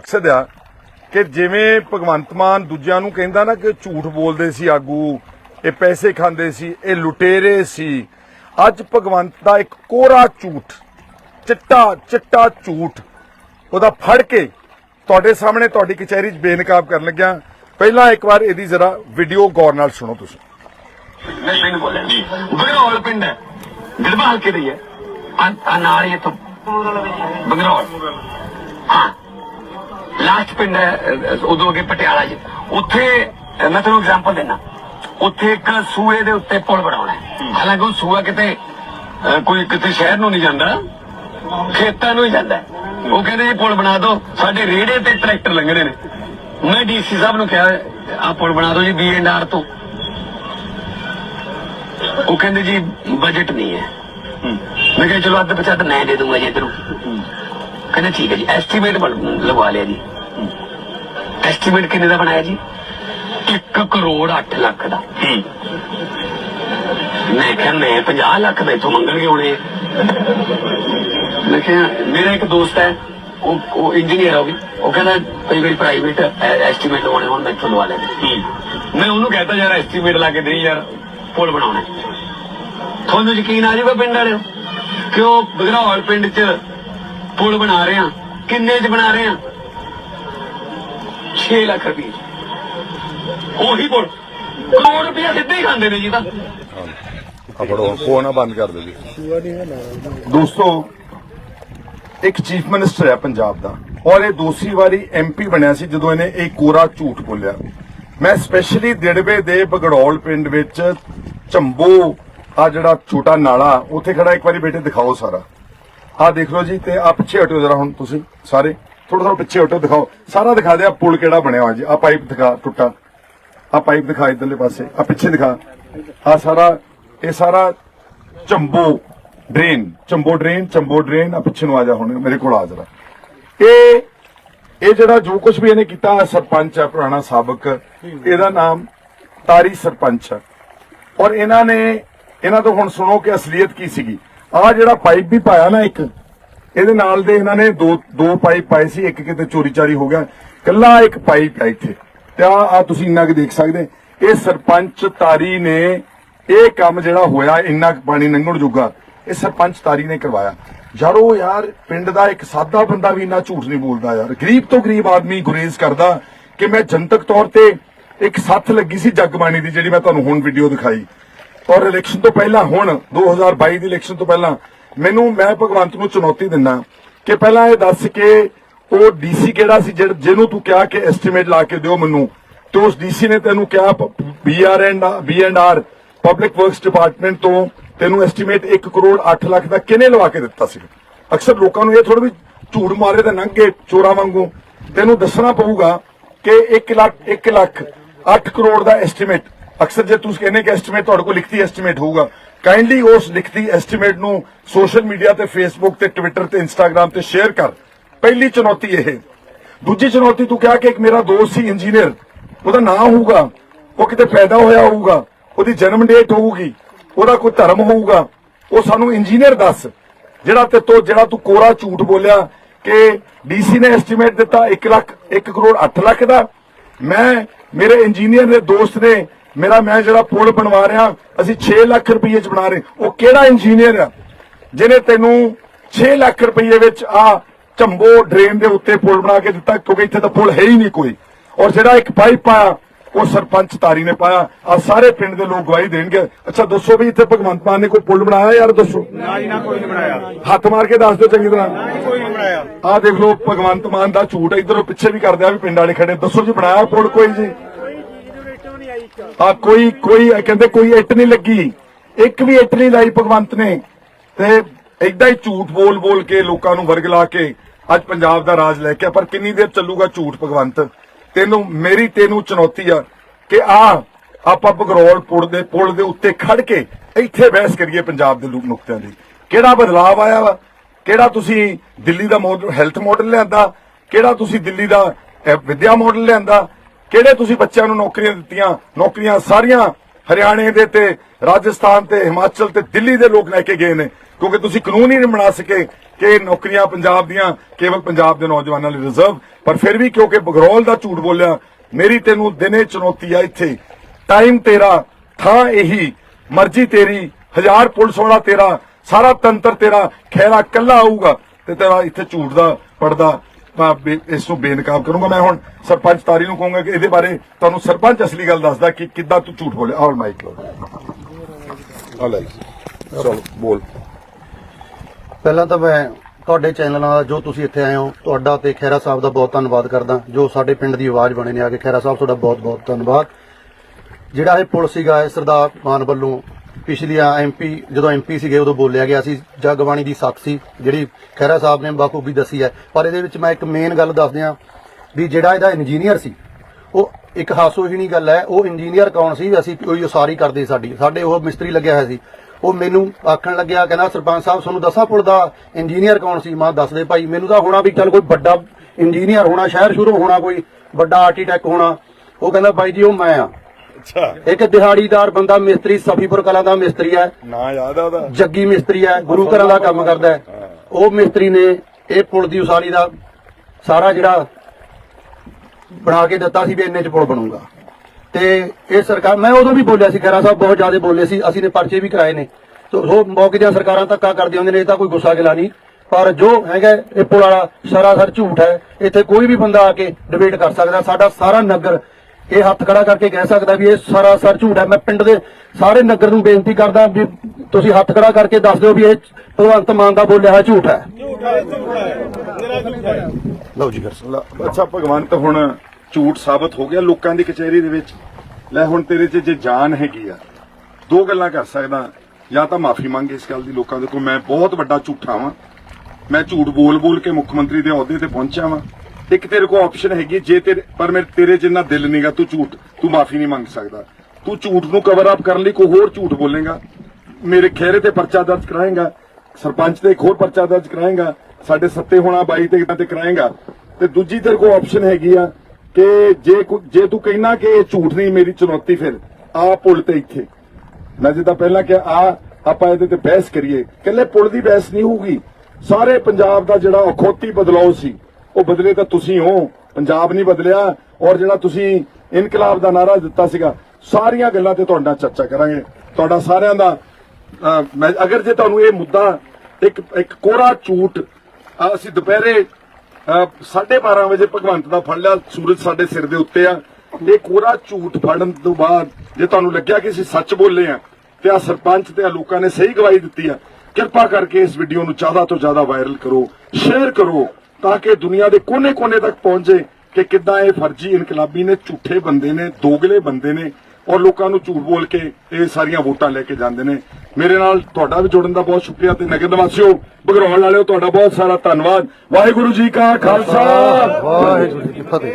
ਮਕਸਦ ਆ ਕਿ ਜਿਵੇਂ ਭਗਵੰਤ ਮਾਨ ਦੂਜਿਆਂ ਨੂੰ ਕਹਿੰਦਾ ਨਾ ਕਿ ਝੂਠ ਬੋਲਦੇ ਸੀ ਆਗੂ, ਇਹ ਪੈਸੇ ਖਾਂਦੇ ਸੀ, ਇਹ ਲੁਟੇਰੇ ਸੀ। ਅੱਜ ਭਗਵੰਤ ਦਾ ਇੱਕ ਕੋਰਾ ਝੂਠ, ਚਿੱਟਾ ਚਿੱਟਾ ਝੂਠ, ਉਹਦਾ ਫੜ ਕੇ ਤੁਹਾਡੇ ਸਾਹਮਣੇ ਤੁਹਾਡੀ ਕਚਹਿਰੀ 'ਚ ਬੇਨਕਾਬ ਕਰਨ ਲੱਗਿਆ। ਪਹਿਲਾਂ ਇੱਕ ਵਾਰ ਇਹਦੀ ਜ਼ਰਾ ਵੀਡੀਓ ਗੌਰ ਨਾਲ ਸੁਣੋ ਤੁਸੀਂ। ਮੈਂ ਪਿੰਡ ਬੋਲਿਆ ਜੀ। ਬਗਰੌਲ ਪਿੰਡ ਹੈ। ਗਿਲਬਾ ਹਲਕੇ ਦੀ ਹੈ? ਨਾਲ ਹੀ ਇੱਥੋਂ। ਬਗਰੌਲ। ਹਾਂ। ਲਾਸਟ ਪਿੰਡ ਹੈ ਉਦੋਂ ਅੱਗੇ ਪਟਿਆਲਾ ਜੀ। ਉੱਥੇ ਮੈਂ ਤੁਹਾਨੂੰ ਐਗਜ਼ਾਮਪਲ ਦੇਣਾ ਉੱਥੇ ਇੱਕ ਸੂਏ ਦੇ ਉੱਤੇ ਪੁਲ ਬਣਾਉਣਾ ਹੈ। ਹਾਲਾਂਕਿ ਉਹ ਸੂਆ ਕਿਤੇ ਕੋਈ ਕਿਤੇ ਸ਼ਹਿਰ ਨੂੰ ਨਹੀਂ ਜਾਂਦਾ ਖੇਤਾਂ ਨੂੰ ਹੀ ਜਾਂਦਾ। ਉਹ ਕਹਿੰਦੇ ਜੀ ਪੁਲ ਬਣਾ ਦਿਓ। ਸਾਡੇ ਰੇੜੇ ਤੇ ਟਰੈਕਟਰ ਲੰਘਣੇ ਨੇ। ਮੈਂ ਡੀਸੀ ਸਾਹਿਬ ਨੂੰ ਕਿਹਾ ਆ ਪੁਲ ਬਣਾ ਦਿਓ ਜੀ ਬੀ ਐਂਡ ਆਰ ਤੋਂ। ਉਹ ਕਹਿੰਦੇ ਜੀ ਬਜਟ ਨਹੀਂ ਹੈ। ਮੈਂ ਕਿਹਾ ਚਲੋ ਅੱਧ ਪਛਾਤ ਮੈਂ ਦੇ ਦੂੰਗਾ ਜੀ ਇਧਰੋਂ। ਕਹਿੰਦੇ ਠੀਕ ਹੈ ਜੀ ਐਸਟੀਮੇਟ ਲਗਵਾ ਲਿਆ ਜੀ। ਐਸਟੀਮੇਟ ਕਿੰਨੇ ਦਾ ਬਣਾਇਆ ਜੀ? 1 ਕਰੋੜ 8 ਲੱਖ ਦਾ। ਮੈਂ ਕਿਹਾ ਮੈਂ 50 ਲੱਖ ਦਾ ਇਥੋਂ ਮੰਗਣਗੇ ਹੁਣੇ ਮੈਂ ਕਿਹਾ ਮੇਰਾ ਇੱਕ ਦੋਸਤ ਹੈ ਉਹ ਉਹ ਇੰਜੀਨੀਅਰ ਹੋ ਵੀ। ਉਹ ਕਹਿੰਦਾ ਕਈ ਵਾਰੀ ਪ੍ਰਾਈਵੇਟ ਐਸਟੀਮੇਟ ਹੋਣੇ ਹੁਣ ਮੈਂ ਤੁਹਾਨੂੰ ਲਵਾ ਲੈਂਦੇ ਮੈਂ ਉਹਨੂੰ ਕਹਿੰਦਾ ਯਾਰ ਐਸਟੀਮੇਟ ਲਾ ਕੇ ਦੇ ਯਾਰ ਪੁਲ ਬਣਾਉਣਾ। ਤੁਹਾਨੂੰ ਯਕੀਨ ਆ ਜਾਊਗਾ ਪਿੰਡ ਵਾਲਿਓ ਕਿ ਉਹ ਬਗਰੌਲ ਪਿੰਡ 'ਚ ਪੁਲ ਬਣਾ ਰਹੇ ਆ ਕਿੰਨੇ 'ਚ ਬਣਾ ਰਹੇ ਆ? 6 ਲੱਖ ਰੁਪਏ ਉਹੀ ਪੁਲ। ਕਰੋੜ ਰੁਪਏ ਸਿੱਧੇ ਹੀ ਖਾਂਦੇ ਨੇ ਜੀ ਤਾਂ। ਆ ਫੜੋ ਫੋਨ ਆ ਬੰਦ ਕਰ ਦਿਓ ਜੀ। ਦੋਸਤੋ ਇੱਕ ਚੀਫ ਮਿਨਿਸਟਰ ਹੈ ਪੰਜਾਬ ਦਾ। ਔਰ ਇਹ ਦੂਸਰੀ ਵਾਰੀ ਐਮਪੀ ਬਣਿਆ ਸੀ ਜਦੋਂ ਇਹਨੇ ਇਹ ਕੋਰਾ ਝੂਠ ਬੋਲਿਆ। ਮੈਂ ਸਪੈਸ਼ਲੀ ਦਿੜਵੇ ਦੇ ਬਗੜੌਲ ਪਿੰਡ ਵਿੱਚ ਝੰਬੋ ਆ ਜਿਹੜਾ ਛੋਟਾ ਨਾਲਾ ਉੱਥੇ ਖੜਾ ਇੱਕ ਵਾਰੀ ਬੇਟੇ ਦਿਖਾਓ ਸਾਰਾ। ਆ ਦੇਖ ਲਓ ਜੀ ਤੇ ਆ ਪਿੱਛੇ ਹਟੋ ਜਰਾ ਹੁਣ ਤੁਸੀਂ ਸਾਰੇ। ਥੋੜਾ ਥੋੜਾ ਪਿੱਛੇ ਹਟੋ, ਦਿਖਾਓ। ਸਾਰਾ ਦਿਖਾ ਦਿਆ ਪੁਲ ਕਿਹੜਾ ਬਣਿਆ ਹੋਇਆ ਜੀ। ਆ ਪਾਈਪ ਦਿਖਾ, ਟੁੱਟਾ। ਆ ਪਾਈਪ ਦਿਖਾ ਇਧਰਲੇ ਪਾਸੇ। ਆ ਪਿੱਛੇ ਦਿਖਾ। ਆ ਸਾਰਾ, ਇਹ ਸਾਰਾ Chambo drain. Chambo drain Chambo drain. ਆ ਪਿੱਛੇ ਨੂੰ ਆ ਜਾ ਹੁਣ, ਮੇਰੇ ਕੋਲ ਆ ਜਰਾ। ਇਹ ਇਹ ਜਿਹੜਾ ਜੋ ਕੁਝ ਵੀ ਇਹਨੇ ਕੀਤਾ ਸਰਪੰਚ ਹੈ ਪੁਰਾਣਾ ਸਾਬਕ। ਇਹਦਾ ਨਾਮ ਤਾਰੀ ਸਰਪੰਚ ਹੈ ਔਰ ਇਹਨਾਂ ਨੇ, ਇਹਨਾਂ ਤੋਂ ਹੁਣ ਸੁਣੋ ਕਿ ਅਸਲੀਅਤ ਕੀ ਸੀਗੀ। ਆ ਜਿਹੜਾ ਪਾਈਪ ਵੀ ਪਾਇਆ ਨਾ ਇੱਕ ਇਹਦੇ ਨਾਲ ਦੇ ਇਹਨਾਂ ਨੇ ਦੋ ਦੋ ਪਾਈਪ ਪਾਏ ਸੀ, ਇੱਕ ਕਿਤੇ ਚੋਰੀ ਚਾਰੀ ਹੋ ਗਿਆ। ਕੱਲਾ ਇੱਕ ਪਾਈਪ ਹੈ ਇੱਥੇ। ਤੇ ਆ ਆ ਤੁਸੀਂ ਇੰਨਾ ਕੁ ਦੇਖ ਸਕਦੇ। ਇਹ ਸਰਪੰਚ ਤਾਰੀ ਨੇ ਇਹ ਕੰਮ ਜਿਹੜਾ ਹੋਇਆ, ਇੰਨਾ ਪਾਣੀ ਲੰਘਣ ਜੋਗਾ, ਇਹ ਸਰਪੰਚ ਤਾਰੀ ਨੇ ਕਰਵਾਇਆ। ਯਾਰੋ ਯਾਰ, ਪਿੰਡ ਦਾ ਇੱਕ ਸਾਦਾ ਬੰਦਾ ਵੀ ਇੰਨਾ ਝੂਠ ਨਹੀਂ ਬੋਲਦਾ ਯਾਰ। ਗਰੀਬ ਤੋਂ ਗਰੀਬ ਆਦਮੀ ਗੁਰੇਜ਼ ਕਰਦਾ ਕਿ ਮੈਂ ਜਨਤਕ ਤੌਰ ਤੇ ਇੱਕ ਸੱਥ ਲੱਗੀ ਸੀ ਜਗਬਾਣੀ ਦੀ, ਜਿਹੜੀ ਮੈਂ ਤੁਹਾਨੂੰ ਹੁਣ ਵੀਡੀਓ ਦਿਖਾਈ। ਔਰ ਇਲੈਕਸ਼ਨ ਤੋਂ ਪਹਿਲਾਂ, ਹੁਣ 2022 ਦੀ ਇਲੈਕਸ਼ਨ ਤੋਂ ਪਹਿਲਾਂ ਮੈਨੂੰ, ਮੈਂ ਭਗਵੰਤ ਨੂੰ ਚੁਣੌਤੀ ਦਿੰਦਾ ਕਿ ਪਹਿਲਾਂ ਇਹ ਦੱਸ ਕੇ ਉਹ ਡੀਸੀ ਕਿਹੜਾ ਸੀ, ਜਿਹੜਾ- ਜਿਹਨੂੰ ਤੂੰ ਕਿਹਾ ਕਿ ਐਸਟੀਮੇਟ ਲਾ ਕੇ ਦਿਓ ਮੈਨੂੰ, ਤੇ ਉਸ ਡੀਸੀ ਨੇ ਤੈਨੂੰ ਕਿਹਾ BR and public works department ਤੋਂ ਤੈਨੂੰ ਐਸਟੀਮੇਟ 1 ਕਰੋੜ 8 ਲੱਖ ਦਾ ਕਿਹਨੇ ਲਵਾ ਕੇ ਦਿੱਤਾ ਸੀ? ਅਕਸਰ ਲੋਕਾਂ ਨੂੰ ਇਹ ਥੋੜਾ ਵੀ ਝੂਠ ਮਾਰੇ ਤੇ ਨੰਗੇ ਚੋਰਾ ਵਾਂਗੂ। ਤੈਨੂੰ ਦੱਸਣਾ ਪਊਗਾ ਕਿ 1 ਲੱਖ 1 ਲੱਖ 8 ਕਰੋੜ ਦਾ ਐਸਟੀਮੇਟ ਅਕਸਰ ਜੇ ਤੁਸੀਂ ਕਹਿੰਦੇ ਕਿ ਐਸਟੀਮੇਟ ਤੁਹਾਡੇ ਕੋਲ ਲਿਖਤੀ ਐਸਟੀਮੇਟ ਹੋਊਗਾ ਕਾਈਂਡਲੀ ਉਸ ਲਿਖਤੀ ਐਸਟੀਮੇਟ ਨੂੰ ਸੋਸ਼ਲ ਮੀਡੀਆ ਤੇ ਫੇਸਬੁੱਕ ਤੇ ਟਵਿੱਟਰ ਤੇ ਇੰਸਟਾਗ੍ਰam ਤੇ ਸ਼ੇਅਰ ਕਰ। ਪਹਿਲੀ ਚੁਣੌਤੀ ਇਹ ਦੂਜੀ ਚੁਣੌਤੀ ਤੂੰ ਕਿਹਾ ਕਿ ਇੱਕ ਮੇਰਾ ਦੋਸਤ ਸੀ ਇੰਜੀਨੀਅਰ ਉਹਦਾ ਨਾਂ ਹੋਊਗਾ, ਉਹ ਕਿਤੇ ਪੈਦਾ ਹੋਇਆ ਹੋਊਗਾ, ਉਹਦੀ ਜਨਮ ਡੇਟ ਹੋਊਗੀ, ਉਹਦਾ ਕੋਈ ਧਰਮ ਹੋਊਗਾ, ਉਹ ਸਾਨੂੰ ਇੰਜੀਨੀਅਰ ਦੱਸ। ਜਿਹੜਾ ਤੇ ਤੋ, ਜਿਹੜਾ ਤੂੰ ਕੋਰਾ ਝੂਠ ਬੋਲਿਆ ਕਿ ਡੀਸੀ ਨੇ ਐਸਟੀਮੇਟ ਦਿੱਤਾ 1 ਲੱਖ 1 ਕਰੋੜ 8 ਲੱਖ ਦਾ। ਮੈਂ, ਮੇਰੇ ਇੰਜੀਨੀਅਰ ਦੇ ਦੋਸਤ ਨੇ ਮੇਰਾ ਮੈਂ ਜਿਹੜਾ ਪੁਲ ਬਣਵਾ ਰਿਹਾ ਅਸੀਂ 6 ਲੱਖ ਰੁਪਏ ਚ ਬਣਾ ਰਹੇ। ਉਹ ਕਿਹੜਾ ਇੰਜੀਨੀਅਰ ਆ ਜਿਹਨੇ ਤੈਨੂੰ 6 ਲੱਖ ਰੁਪਏ ਵਿੱਚ ਆ ਝੰਬੋ ਡਰੇਨ ਦੇ ਉੱਤੇ ਪੁਲ ਬਣਾ ਕੇ ਦਿੱਤਾ ਕਿਉਂਕਿ ਇੱਥੇ ਤਾਂ ਪੁਲ ਹੈ ਹੀ ਨਹੀਂ ਕੋਈ। ਔਰ ਜਿਹੜਾ ਇੱਕ ਪਾਈਪ ਪਾਇਆ ਉਹ ਸਰਪੰਚ ਤਾਰੀ ਨੇ ਪਾਇਆ। ਆ ਸਾਰੇ ਪਿੰਡ ਦੇ ਲੋਕ ਗਵਾਹੀ ਦੇਣਗੇ। ਅੱਛਾ ਦੱਸੋ ਵੀ ਇੱਥੇ ਭਗਵੰਤ ਮਾਨ ਨੇ ਕੋਈ ਪੁਲ ਬਣਾਇਆ ਯਾਰ ਦੱਸੋ। ਨਾ ਜੀ ਨਾ ਕੋਈ ਨਹੀਂ ਬਣਾਇਆ। ਹੱਥ ਮਾਰ ਕੇ ਦੱਸ ਦਿਓ ਚੰਗੀ ਤਰ੍ਹਾਂ। ਕੋਈ ਨਹੀਂ ਬਣਾਇਆ। ਆ ਦੇਖ ਲਓ ਭਗਵੰਤ ਮਾਨ ਦਾ ਝੂਠ ਇਧਰੋਂ ਪਿੱਛੇ ਵੀ ਕਰਦੇ ਆ ਵੀ ਪਿੰਡ ਵਾਲੇ ਖੜੇ। ਦੱਸੋ ਜੀ ਬਣਾਇਆ ਪੁਲ ਕੋਈ ਜੀ? ਆ ਕੋਈ ਕੋਈ, ਕਹਿੰਦੇ ਕੋਈ ਇੱਟ ਨਹੀਂ ਲੱਗੀ। ਇੱਕ ਵੀ ਇੱਟ ਨਹੀਂ ਲਾਈ ਭਗਵੰਤ ਨੇ। ਤੇ ਏਦਾਂ ਹੀ ਝੂਠ ਬੋਲ ਬੋਲ ਕੇ ਲੋਕਾਂ ਨੂੰ ਵਰਗਲਾ ਕੇ ਅੱਜ ਪੰਜਾਬ ਦਾ ਰਾਜ ਲੈ ਕੇ ਆ। ਪਰ ਕਿੰਨੀ ਦੇਰ ਚੱਲੂਗਾ ਝੂਠ ਭਗਵੰਤ? ਤੈਨੂੰ, ਮੇਰੀ ਤੈਨੂੰ ਚੁਣੌਤੀ ਆ ਕਿ ਆ, ਆਪਾਂ ਬਗਰੋਲ ਪੁਲ ਦੇ ਪੁਲ ਦੇ ਉੱਤੇ ਖੜ ਕੇ ਇੱਥੇ ਬਹਿਸ ਕਰੀਏ ਪੰਜਾਬ ਦੇ ਨੁਕਤਿਆਂ ਦੀ। ਕਿਹੜਾ ਬਦਲਾਅ ਆਇਆ ਵਾ? ਕਿਹੜਾ ਤੁਸੀਂ ਦਿੱਲੀ ਦਾ ਮਾਡਲ ਹੈਲਥ ਮਾਡਲ ਲਿਆਂਦਾ? ਕਿਹੜਾ ਤੁਸੀਂ ਦਿੱਲੀ ਦਾ ਵਿਦਿਆ ਮਾਡਲ ਲਿਆਂਦਾ? ਕਿਹੜੇ ਤੁਸੀਂ ਬੱਚਿਆਂ ਨੂੰ ਨੌਕਰੀਆਂ ਦਿੱਤੀਆਂ? ਨੌਕਰੀਆਂ ਸਾਰੀਆਂ ਹਰਿਆਣੇ ਦੇ ਤੇ ਰਾਜਸਥਾਨ ਤੇ, ਹਿਮਾਚਲ ਤੇ, ਦਿੱਲੀ ਦੇ ਲੋਕ ਲੈ ਕੇ ਗਏ ਨੇ। ਕਿਉਂਕਿ ਤੁਸੀਂ ਕਾਨੂੰਨ ਹੀ ਨਹੀਂ ਬਣਾ ਸਕੇ ਕਿ ਨੌਕਰੀਆਂ ਪੰਜਾਬ ਦੀਆਂ ਕੇਵਲ ਪੰਜਾਬ ਦੇ ਨੌਜਵਾਨਾਂ ਲਈ ਰਿਜ਼ਰਵ ਪਰ ਫਿਰ ਵੀ ਕਿਉਂਕਿ ਬਗਰੌਲ ਦਾ ਝੂਠ ਬੋਲਿਆ, ਮੇਰੀ ਤੈਨੂੰ ਦਿਨੇ ਚੁਣੌਤੀ ਆ ਇੱਥੇ। ਟਾਈਮ ਤੇਰਾ, ਥਾਂ ਇਹੀ। ਮਰਜ਼ੀ ਤੇਰੀ, ਹਜ਼ਾਰ ਪੁਲਿਸ ਵਾਲਾ ਤੇਰਾ, ਸਾਰਾ ਤੰਤਰ ਤੇਰਾ ਖੈਰਾ ਕੱਲਾ ਆਊਗਾ ਤੇ ਤੇਰਾ ਇੱਥੇ ਝੂਠ ਦਾ ਪੜਦਾ ਮੈਂ ਇਸ ਨੂੰ ਬੇਨਕਾਬ ਕਰੂੰਗਾ। ਮੈਂ ਹੁਣ ਸਰਪੰਚ ਤਾਰੀ ਨੂੰ ਕਹੂੰਗਾ ਕਿ ਇਹਦੇ ਬਾਰੇ ਤੁਹਾਨੂੰ ਸਰਪੰਚ ਅਸਲੀ ਗੱਲ ਦੱਸਦਾ ਕਿ ਕਿੱਦਾਂ ਤੂੰ ਝੂਠ ਬੋਲਿਆ। ਆਲ ਮਾਈਕ ਲੋ ਆ ਲੈ ਚਲੋ, ਬੋਲ। ਪਹਿਲਾਂ ਤਾਂ ਮੈਂ ਤੁਹਾਡੇ ਚੈਨਲ ਨਾਲ ਜੋ ਤੁਸੀਂ ਇੱਥੇ ਆਏ ਹੋ, ਤੁਹਾਡਾ ਤੇ ਖੈਰਾ ਸਾਹਿਬ ਦਾ ਬਹੁਤ ਧੰਨਵਾਦ ਕਰਦਾ। ਜੋ ਸਾਡੇ ਪਿੰਡ ਦੀ ਆਵਾਜ਼ ਬਣੇ ਨੇ ਆ ਕੇ ਖੈਰਾ ਸਾਹਿਬ, ਤੁਹਾਡਾ ਬਹੁਤ ਬਹੁਤ ਧੰਨਵਾਦ। ਜਿਹੜਾ ਇਹ ਪੁਲ ਸੀਗਾ ਸਰਦਾਰ ਮਾਨ ਵੱਲੋਂ ਪਿਛਲੀਆਂ ਐਮਪੀ ਜਦੋਂ ਐਮਪੀ ਸੀਗੇ, ਉਦੋਂ ਬੋਲਿਆ ਗਿਆ ਸੀ, ਜਗਬਾਣੀ ਦੀ ਸੱਤ ਸੀ ਜਿਹੜੀ ਖਹਿਰਾ ਸਾਹਿਬ ਨੇ ਬਾਖੂਬੀ ਦੱਸੀ ਹੈ। ਪਰ ਇਹਦੇ ਵਿੱਚ ਮੈਂ ਇੱਕ ਮੇਨ ਗੱਲ ਦੱਸ ਦਿਆਂ ਵੀ ਜਿਹੜਾ ਇਹਦਾ ਇੰਜੀਨੀਅਰ ਸੀ, ਉਹ ਇੱਕ ਹਾਸੋਹੀਣੀ ਗੱਲ ਹੈ, ਉਹ ਇੰਜੀਨੀਅਰ ਕੌਣ ਸੀ, ਅਸੀਂ ਕੋਈ ਉਸਾਰੀ ਕਰਦੇ ਸਾਡੀ, ਸਾਡੇ ਉਹ ਮਿਸਤਰੀ ਲੱਗਿਆ ਹੋਇਆ ਸੀ। ਉਹ ਮੈਨੂੰ ਆਖਣ ਲੱਗਿਆ, ਕਹਿੰਦਾ, ਸਰਪੰਚ ਸਾਹਿਬ, ਤੁਹਾਨੂੰ ਦੱਸਾਂ ਪੁਲ ਦਾ ਇੰਜੀਨੀਅਰ ਕੌਣ ਸੀ? ਮੈਂ ਦੱਸ ਦੇ ਭਾਈ, ਮੈਨੂੰ ਤਾਂ ਹੋਣਾ ਵੀ ਚੱਲ ਕੋਈ ਵੱਡਾ ਇੰਜੀਨੀਅਰ ਹੋਣਾ, ਸ਼ਹਿਰ ਸ਼ੁਰੂ ਹੋਣਾ, ਕੋਈ ਵੱਡਾ ਆਰਕੀਟੈਕਟ ਹੋਣਾ। ਉਹ ਕਹਿੰਦਾ, ਭਾਈ ਜੀ, ਉਹ ਮੈਂ ਆ। ਅੱਛਾ। ਇੱਕ ਦਿਹਾੜੀਦਾਰ ਬੰਦਾ ਮਿਸਤਰੀ ਸਫੀਪੁਰ ਕਲਾਂ ਦਾ ਮਿਸਤਰੀ ਹੈ। ਨਾ ਯਾਦ ਆ ਉਹਦਾ? ਜੱਗੀ ਮਿਸਤਰੀ ਹੈ ਗੁਰੂ ਘਰਾਂ ਦਾ ਕੰਮ ਕਰਦਾ ਹੈ। ਉਹ ਮਿਸਤਰੀ ਨੇ ਇਹ ਪੁਲ ਦੀ ਉਸਾਰੀ ਦਾ ਸਾਰਾ ਜਿਹੜਾ ਬਣਾ ਕੇ ਦਿੱਤਾ ਸੀ ਵੀ ਇੰਨੇ ਚ ਪੁਲ ਬਣੂਗਾ। ਤੇ ਇਹ ਸਰਕਾਰ ਮੈਂ ਉਦੋਂ ਵੀ ਬੋਲਿਆ ਸੀ ਖੈਰਾ ਸਾਹਿਬ ਬਹੁਤ ਜ਼ਿਆਦਾ ਬੋਲੇ ਸੀ ਅਸੀਂ ਨੇ ਪਰਚੇ ਵੀ ਕਰਾਏ ਨੇ। ਤੇ ਉਹ ਮੌਕੇ ਦੀਆਂ ਸਰਕਾਰਾਂ ਧੱਕਾ ਕਰਦੀਆਂ ਹੁੰਦੀਆਂ ਨੇ ਇਹ ਤਾਂ ਕੋਈ ਗੁੱਸਾ ਗਿਲਾ ਨਹੀਂ। ਪਰ ਜੋ ਹੈਗਾ ਇਹ ਪੁਲ ਵਾਲਾ ਸਰਾਸਰ ਝੂਠ ਹੈ ਇੱਥੇ ਕੋਈ ਵੀ ਬੰਦਾ ਆ ਕੇ ਡਿਬੇਟ ਕਰ ਸਕਦਾ ਸਾਡਾ ਸਾਰਾ ਨਗਰ ਇਹ ਹੱਥ ਖੜਾ ਕਰਕੇ ਕਹਿ ਸਕਦਾ ਵੀ ਇਹ ਸਰਾਸਰ ਝੂਠ ਹੈ। ਮੈਂ ਪਿੰਡ ਦੇ ਸਾਰੇ ਨਗਰ ਨੂੰ ਬੇਨਤੀ ਕਰਦਾ ਵੀ ਤੁਸੀਂ ਹੱਥ ਖੜਾ ਕਰਕੇ ਦੱਸ ਦਿਓ ਵੀ ਇਹ ਭਗਵੰਤ ਮਾਨ ਦਾ ਬੋਲਿਆ ਹੋਇਆ ਝੂਠ ਹੈ। ਲਓ ਜੀ ਅੱਛਾ, ਭਗਵੰਤ ਹੁਣ ਝੂਠ ਸਾਬਤ ਹੋ ਗਿਆ ਲੋਕਾਂ ਦੀ ਕਚਹਿਰੀ ਦੇ ਵਿੱਚ। ਲੈ ਹੁਣ ਤੇਰੇ 'ਚ ਜੇ ਜਾਨ ਹੈਗੀ ਆ, ਦੋ ਗੱਲਾਂ ਕਰ ਸਕਦਾ। ਜਾਂ ਤਾਂ ਮਾਫੀ ਮੰਗ ਇਸ ਗੱਲ ਦੀ ਲੋਕਾਂ ਦੇ ਕੋਲ। ਮੈਂ ਬਹੁਤ ਵੱਡਾ ਝੂਠਾ ਵਾਂ। ਮੈਂ ਝੂਠ ਬੋਲ ਬੋਲ ਕੇ ਮੁੱਖ ਮੰਤਰੀ ਦੇ ਅਹੁਦੇ ਤੇ ਪਹੁੰਚਿਆ ਵਾਂ। ਇੱਕ ਤੇਰੇ ਕੋਲ ਆਪਸ਼ਨ ਹੈਗੀ ਹੈ, ਜੇ ਤੇਰੇ ਪਰ ਮੇਰੇ ਤੇਰੇ ਜਿੰਨਾ ਦਿਲ ਨਹੀਂਗਾ ਤੂੰ ਝੂਠ ਤੂੰ ਮਾਫੀ ਨਹੀਂ ਮੰਗ ਸਕਦਾ। ਤੂੰ ਝੂਠ ਨੂੰ ਕਵਰ ਅਪ ਕਰਨ ਲਈ ਕੋਈ ਹੋਰ ਝੂਠ ਬੋਲੇਗਾ। ਮੇਰੇ ਖਹਿਰੇ ਤੇ ਪਰਚਾ ਦਰਜ ਕਰਾਏਗਾ। ਸਰਪੰਚ ਤੇ ਇੱਕ ਹੋਰ ਪਰਚਾ ਦਰਜ ਕਰਾਏਗਾ। ਸਾਡੇ ਸੱਤੇ ਹੋਣਾ ਬਾਈ ਤੇ ਤੇ ਕਰਾਏਗਾ। ਤੇ ਦੂਜੀ ਤੇਰੇ ਕੋਲ ਆਪਸ਼ਨ ਹੈਗੀ ਆ ਕਿ ਜੇ ਕੋ- ਜੇ ਤੂੰ ਕਹਿਣਾ ਕਿ ਇਹ ਝੂਠ ਨਹੀਂ ਮੇਰੀ ਚੁਣੌਤੀ ਫਿਰ ਆ ਪੁੱਲ ਤੇ ਇੱਥੇ। ਮੈਂ ਜਿੱਦਾਂ ਪਹਿਲਾਂ ਕਿਹਾ ਆ ਆਪਾਂ ਇਹਦੇ ਤੇ ਬਹਿਸ ਕਰੀਏ। ਕੱਲੇ ਪੁਲ ਦੀ ਬਹਿਸ ਨਹੀਂ ਹੋਊਗੀ। ਸਾਰੇ ਪੰਜਾਬ ਦਾ ਜਿਹੜਾ ਅਖੌਤੀ ਬਦਲਾਅ ਸੀ ਉਹ ਬਦਲੇ ਤਾਂ ਤੁਸੀਂ ਹੋ। ਪੰਜਾਬ ਨਹੀਂ ਬਦਲਿਆ ਔਰ ਜਿਹੜਾ ਤੁਸੀਂ ਇਨਕਲਾਬ ਦਾ ਨਾਰਾ ਦਿੱਤਾ ਸੀਗਾ, ਸਾਰੀਆਂ ਗੱਲਾਂ ਤੇ ਤੁਹਾਡਾ ਚਰਚਾ ਕਰਾਂਗੇ। ਤੁਹਾਡਾ ਸਾਰਿਆਂ ਦਾ ਮੈਂ ਅਗਰ ਜੇ ਤੁਹਾਨੂੰ ਇਹ ਮੁੱਦਾ ਇੱਕ ਇੱਕ ਕੋਰਾ ਝੂਠ ਅਸੀਂ ਦੁਪਹਿਰੇ 12:30 ਵਜੇ ਭਗਵੰਤ ਦਾ ਫੜ ਲਿਆ, ਸੂਰਜ ਸਾਡੇ ਸਿਰ ਦੇ ਉੱਤੇ ਆ। ਇਹ ਕੋਰਾ ਝੂਠ ਫੜਨ ਤੋਂ ਬਾਅਦ ਜੇ ਤੁਹਾਨੂੰ ਲੱਗਿਆ ਕਿ ਅਸੀਂ ਸੱਚ ਬੋਲੇ ਆ ਤੇ ਆ ਸਰਪੰਚ ਤੇ ਆ ਲੋਕਾਂ ਨੇ ਸਹੀ ਗਵਾਹੀ ਦਿੱਤੀ ਆ, ਕਿਰਪਾ ਕਰਕੇ ਇਸ ਵੀਡੀਓ ਨੂੰ ਜ਼ਿਆਦਾ ਤੋਂ ਜ਼ਿਆਦਾ ਵਾਇਰਲ ਕਰੋ ਸ਼ੇਅਰ ਕਰੋ। ਤਾਂ ਕਿ ਦੁਨੀਆ ਦੇ ਕੋਨੇ-ਕੋਨੇ ਤੱਕ ਪਹੁੰਚੇ ਕਿ ਕਿੱਦਾਂ ਇਹ ਫਰਜ਼ੀ ਇਨਕਲਾਬੀ ਨੇ ਝੂਠੇ ਬੰਦੇ ਨੇ, ਦੋਗਲੇ ਬੰਦੇ ਨੇ ਔਰ ਲੋਕਾਂ ਨੂੰ ਝੂਠ ਬੋਲ ਕੇ ਇਹ ਸਾਰੀਆਂ ਵੋਟਾਂ ਲੈ ਕੇ ਜਾਂਦੇ ਨੇ। ਮੇਰੇ ਨਾਲ ਤੁਹਾਡਾ ਵੀ ਜੁੜਨ ਦਾ ਬਹੁਤ ਸ਼ੁਕਰੀਆ ਤੇ ਨਗਰ ਨਿਵਾਸੀਓ ਬਗਰੌਲ ਵਾਲਿਓ, ਤੁਹਾਡਾ ਬਹੁਤ ਸਾਰਾ ਧੰਨਵਾਦ। ਵਾਹਿਗੁਰੂ ਜੀ ਕਾ ਖਾਲਸਾ। ਵਾਹਿਗੁਰੂ ਜੀ ਕੀ ਫਤਿਹ।